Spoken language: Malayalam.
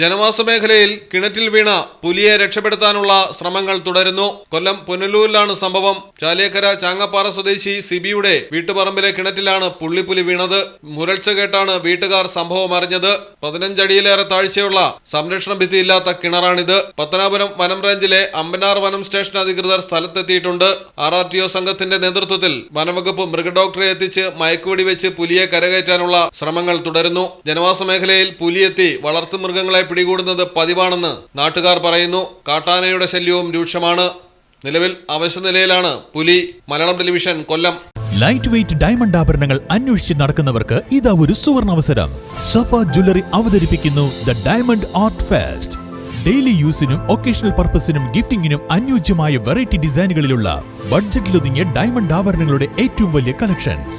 ജനവാസ മേഖലയിൽ കിണറ്റിൽ വീണ പുലിയെ രക്ഷപ്പെടുത്താനുള്ള ശ്രമങ്ങൾ തുടരുന്നു. കൊല്ലം പുനലൂരിലാണ് സംഭവം. ചാലിയക്കര ചാങ്ങപ്പാറ സ്വദേശി സിബിയുടെ വീട്ടുപറമ്പിലെ കിണറ്റിലാണ് പുള്ളിപ്പുലി വീണത്. മുരൾച്ച കേട്ടാണ് വീട്ടുകാർ സംഭവം അറിഞ്ഞത്. പതിനഞ്ചടിയിലേറെ താഴ്ചയുള്ള സംരക്ഷണ ഭിത്തിയില്ലാത്ത കിണറാണിത്. പത്തനാപുരം വനം റേഞ്ചിലെ അമ്പനാർ വനം സ്റ്റേഷൻ അധികൃതർ സ്ഥലത്തെത്തിയിട്ടുണ്ട്. ആർ ആർ ടി ഒ സംഘത്തിന്റെ നേതൃത്വത്തിൽ വനവകുപ്പ് മൃഗഡോക്ടറെ എത്തിച്ച് മയക്കുവെടി വെച്ച് പുലിയെ കരകയറ്റാനുള്ള ശ്രമങ്ങൾ തുടരുന്നു. ജനവാസ മേഖലയിൽ പുലിയെത്തി വളർത്തുമൃഗങ്ങളെ പിടികൂടുന്നത് പതിവാണെന്ന് നാട്ടുകാർ പറയുന്നു. കാട്ടാനയുടെ ശല്യവും രൂക്ഷമാണ്. നിലവിൽ അവശനിലയിലാണ് പുലി. Malayalam television Kollam. Light weight diamond ആഭരണങ്ങൾ അന്വേഷിച്ച് നടക്കുന്നവർക്ക് ഇതാ ഒരു സുവർണ അവസരം സഫ ജ്വല്ലറി അവതരിപ്പിക്കുന്നു the diamond art fest daily യൂസിനും occasional പർപ്പസിനും ഗിഫ്റ്റിംഗിനും അനുയോജ്യമായ വെറൈറ്റി ഡിസൈനുകളിലുള്ള ബഡ്ജറ്റിലൊതുങ്ങിയ ഡയമണ്ട് ആഭരണങ്ങളുടെ ഏറ്റവും വലിയ കളക്ഷൻസ്